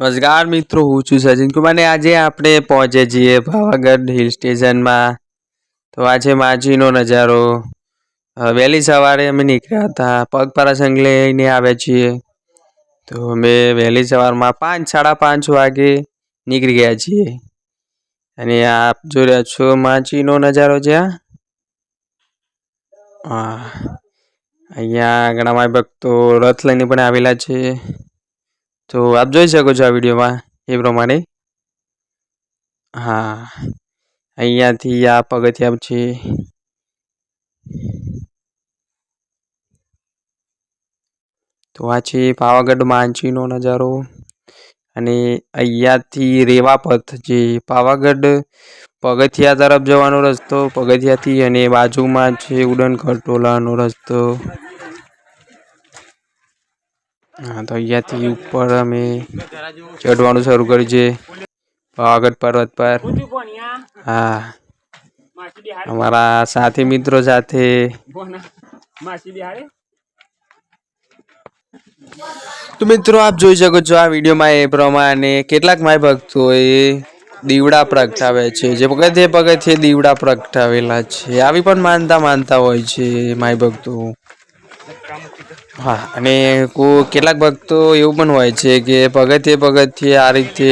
નમસ્કાર મિત્રો, હું છું સચિન કુમાર ને આજે આપણે પહોંચે છીએ પાવાગઢ હિલ સ્ટેશનમાં. તો આજે માજીનો નજારો. વહેલી સવારે અમે નીકળ્યા હતા પગપારા સંઘ લઈને આવ્યા છીએ. તો અમે વહેલી સવારમાં પાંચ, સાડા પાંચ વાગે નીકળી ગયા છીએ. અને આપ જોઈ રહ્યા છો માછીનો નજારો છે હા. અહીંયા ઘણા માય ભક્તો રથ લઈને પણ આવેલા છે. તો આપ જોઈ શકો છો આ વિડીયોમાં એ પ્રમાણે. હા, અહીંયાથી આ પગથિયા છે. તો આ છે પાવાગઢ માંચીનો નજારો. અને અહીંયાથી રેવાપથ જે પાવાગઢ પગથિયા તરફ જવાનો રસ્તો, પગથિયાથી અને બાજુમાં છે ઉડન ખટોલાનો રસ્તો. હા, તો અહીંયાથી ઉપર અમે ચડવાનું શરૂ કર્યું છે. પાવાગઢ પર્વત પર. હા. અમારા સાથી મિત્રો સાથે. તો મિત્રો, આપ જોઈ શકો છો આ વિડીયોમાં એ પ્રમાણે કેટલાક માય ભક્તોએ દીવડા પ્રગટાવે છે. જે પગથિયે પગથિયે દીવડા પ્રગટાવેલા છે. આવી પણ માનતા માનતા હોય છે માય ભક્તો. હા, અને કેટલાક ભક્તો એવું પણ હોય છે કે પગથિયે પગથિયે આ રીતે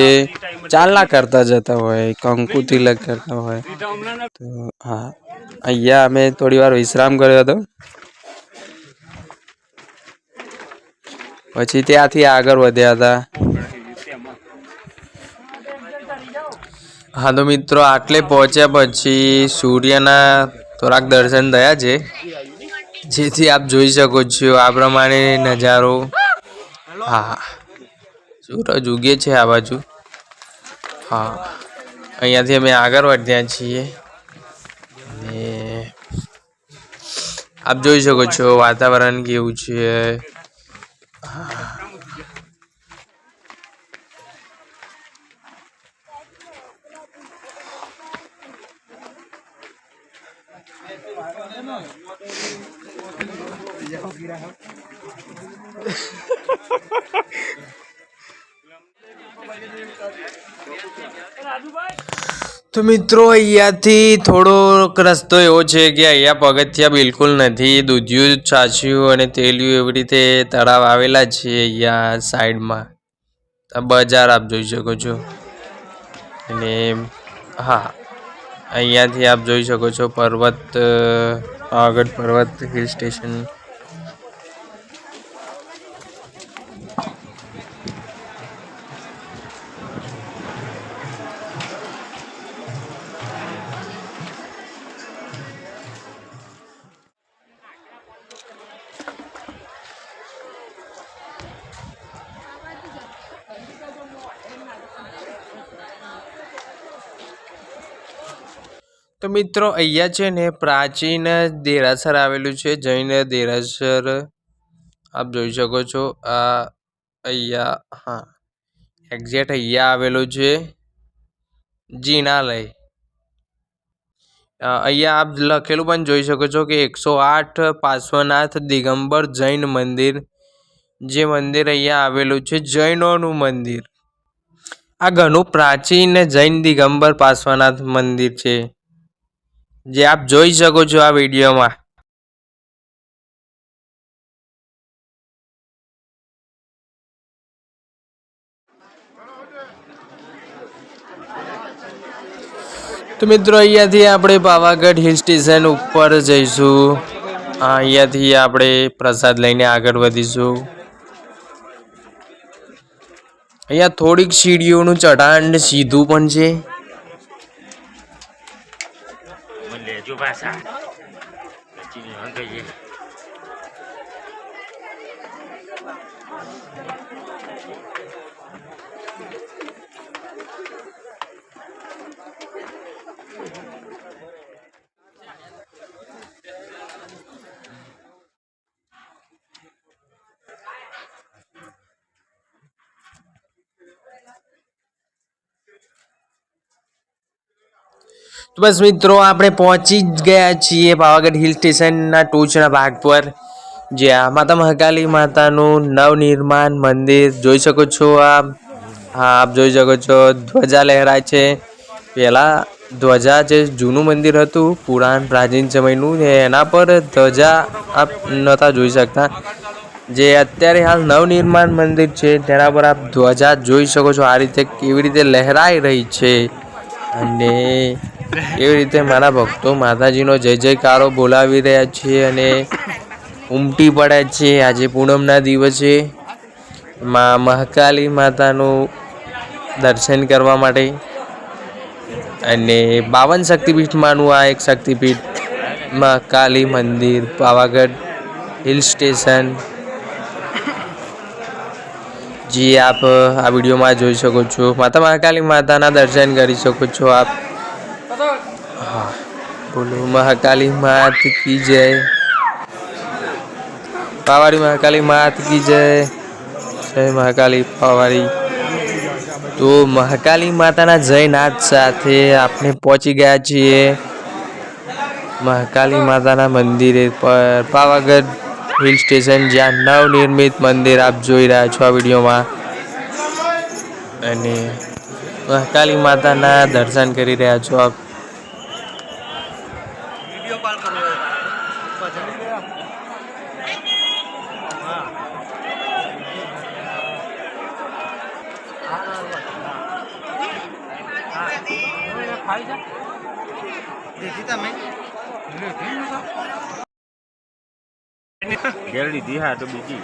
ચાલના કરતા જતા હોય, કંકુ તિલક કરતા હોય. તો હા, અહીંયા અમે થોડી વાર વિશ્રામ કર્યો હતો. પછી ત્યાંથી આગળ વધ્યા હતા. હા, તો મિત્રો, આટલે પહોંચ્યા પછી સૂર્યના થોડાક દર્શન થયા છે. જેથી આપ જોઈ શકો છો આ પ્રમાણે નજારો. હા. સૂરજ ઉગે છે આ બાજુ. હા. અહીંયાથી અમે આગળ વધ્યા છીએ. અને આપ જોઈ શકો છો વાતાવરણ કેવું છે. તો મિત્રો, અહીંયાથી થોડોક રસ્તો એવો છે કે અહીંયા પગથિયા બિલકુલ નથી. દૂધિયું, છાછિયું અને તેલિયું એવી રીતે તળાવ આવેલા છે અહીંયા સાઈડમાં. બજાર આપ જોઈ શકો છો. અને હા, અહીંયાથી આપ જોઈ શકો છો પર્વત આગળ પર્વત હિલ સ્ટેશન તો મિત્રો, અહીંયા છે ને પ્રાચીન દેરાસર આવેલું છે, જૈન દેરાસર. આપ જોઈ શકો છો, આ અહીંયા, હા એક્ઝેક્ટ અહીંયા આવેલું છે, જીનાલય. અહીંયા આપ લખેલું પણ જોઈ શકો છો કે એકસો આઠ પાર્શ્વનાથ દિગંબર જૈન મંદિર, જે મંદિર અહીંયા આવેલું છે, જૈનોનું મંદિર. આ ઘણું પ્રાચીન જૈન દિગંબર પાર્શ્વનાથ મંદિર છે. જે આપ જોઈ શકો છો આ વિડીયોમાં. તો મિત્રો, અહીંયાથી આપણે પાવાગઢ હિલ સ્ટેશન ઉપર જઈશું. અહીંયાથી આપણે પ્રસાદ લઈને આગળ વધીશું. અહીંયા થોડીક સીડીઓનું ચઢાણ સીધું પણ છે. લેજો પાછા. પછી ન તો બસ મિત્રો, આપણે પહોંચી જ ગયા છીએ પાવાગઢ હિલ સ્ટેશનના ટોચના ભાગ પર, જ્યાં માતા મહાકાલી માતાનું નવનિર્માણ મંદિર જોઈ શકો છો આપ. હા, આપ જોઈ શકો છો, ધ્વજા લહેરાય છે. પહેલાં ધ્વજા જે જૂનું મંદિર હતું, પુરાણ પ્રાચીન સમયનું એના પર ધ્વજા આપ નહોતા જોઈ શકતા. જે અત્યારે હાલ નવનિર્માણ મંદિર છે, તેના પર આપ ધ્વજા જોઈ શકો છો, આ રીતે કેવી રીતે લહેરાઈ રહી છે. અને એવી રીતે મારા ભક્તો માતાજીનો જય જયકારો બોલાવી રહ્યા છે અને ઉમટી પડે છે. આજે પૂનમના દિવસે માં મહાકાલી માતાનું દર્શન કરવા માટે અને બાવન શક્તિપીઠમાંનું આ એક શક્તિપીઠ મહાકાલી મંદિર, પાવાગઢ હિલ સ્ટેશન. જે, આપ આ વિડીયોમાં જોઈ શકો છો. માતા મહાકાલી માતાના દર્શન કરી શકો છો. આપ હા બોલો, મહાકાલી માત કી જય? પાવાડી મહાકાલી માત કી જય? જય મહાકાલી પાવાડી તો મહાકાલી માતાના જયનાથ સાથે આપણે પહોંચી ગયા છીએ મહાકાલી માતાના મંદિરે પર. પાવાગઢ હિલ સ્ટેશન જ્યાં નવનિર્મિત મંદિર આપ જોઈ રહ્યા છો આ વિડીયોમાં. અને મહાકાલી માતાના દર્શન કરી રહ્યા છો આપ. ઘેર લીધી હા તો બીજી.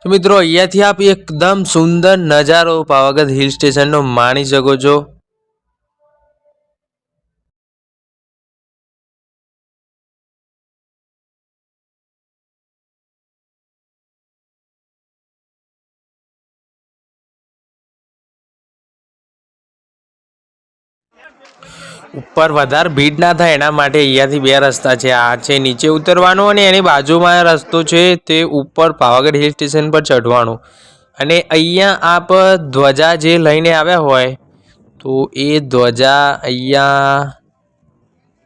તો તો મિત્રો અહીંયાથી આપ એકદમ સુંદર નજારો પાવાગઢ હિલ સ્ટેશનનો માણી શકો છો. ઉપર વધારે ભીડ ના થાય, એના માટે અહીંયાથી બે રસ્તા છે. આ છે નીચે ઉતરવાનો અને એની બાજુમાં રસ્તો છે તે ઉપર પાવાગઢ હિલ સ્ટેશન પર ચઢવાનો. અને અહીંયા આપ ધ્વજા જે લઈને આવ્યા હોય, તો એ ધ્વજા અહીંયા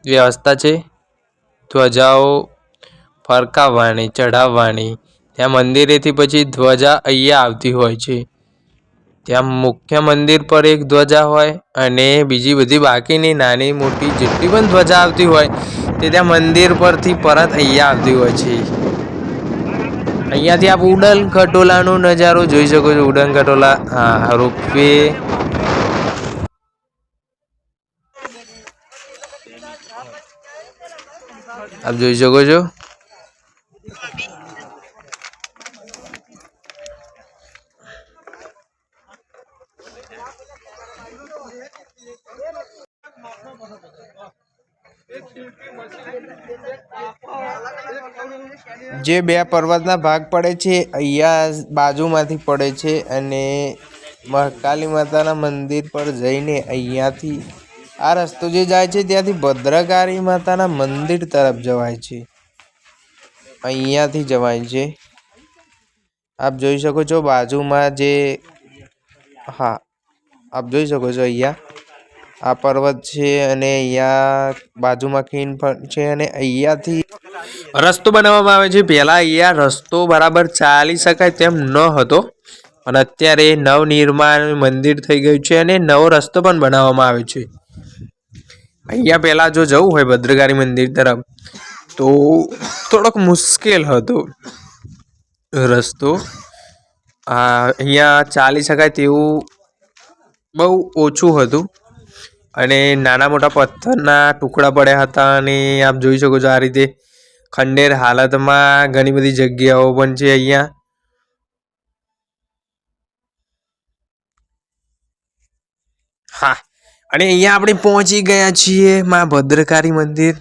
વ્યવસ્થા છે. ધ્વજાઓ ફરકાવવાની, ચઢાવવાની. ત્યાં મંદિરેથી પછી ધ્વજા અહીંયા આવતી હોય છે. ત્યાં મુખ્ય મંદિર પર એક ધ્વજા હોય અને બીજી બધી બાકીની નાની મોટી જેટલી પણ ધ્વજા આવતી હોય તે ત્યાં મંદિર પરથી પરત અહીંયા આવતી હોય છે. અહીંયાથી આપ ઉડન ખટોલાનો નજારો જોઈ શકો છો. ઉડન ખટોલા, હા રોપવે આપ જોઈ શકો છો? જે બે પર્વતના ભાગ પડે છે, અહીંયા બાજુમાંથી પડે છે અને મહાકાલી માતાના મંદિર પર જઈને અહીંયાથી આ રસ્તો જે જાય છે, ત્યાંથી ભદ્રકાળી માતાના મંદિર તરફ જવાય છે. અહીંયાથી જવાય છે. આપ જોઈ શકો છો બાજુમાં જે હા, આપ જોઈ શકો છો અહીંયા. આ પર્વત છે અને અહીંયા બાજુમાં ખીણ પણ છે અને અહીંયાથી રસ્તો બનાવવામાં આવે છે. પહેલાં અહીંયા રસ્તો બરાબર ચાલી શકાય તેમ ન હતો. અને અત્યારે નવનિર્માણ મંદિર થઈ ગયું છે અને નવો રસ્તો પણ બનાવવામાં આવે છે. અહીંયા પહેલાં જો જવું હોય ભદ્રકાળી મંદિર તરફ, તો થોડોક મુશ્કેલ હતો રસ્તો. અહીંયા ચાલી શકાય તેવું બહુ ઓછું હતું. અને નાના મોટા પથ્થરના ટુકડા પડ્યા હતા અને આપ જોઈ શકો છો આ રીતે ખંડેર હાલતમાં ઘણી બધી જગ્યાઓ પણ છે અહીંયા. હા, અને અહીંયા આપણે પહોંચી ગયા છીએ મા ભદ્રકાળી મંદિર.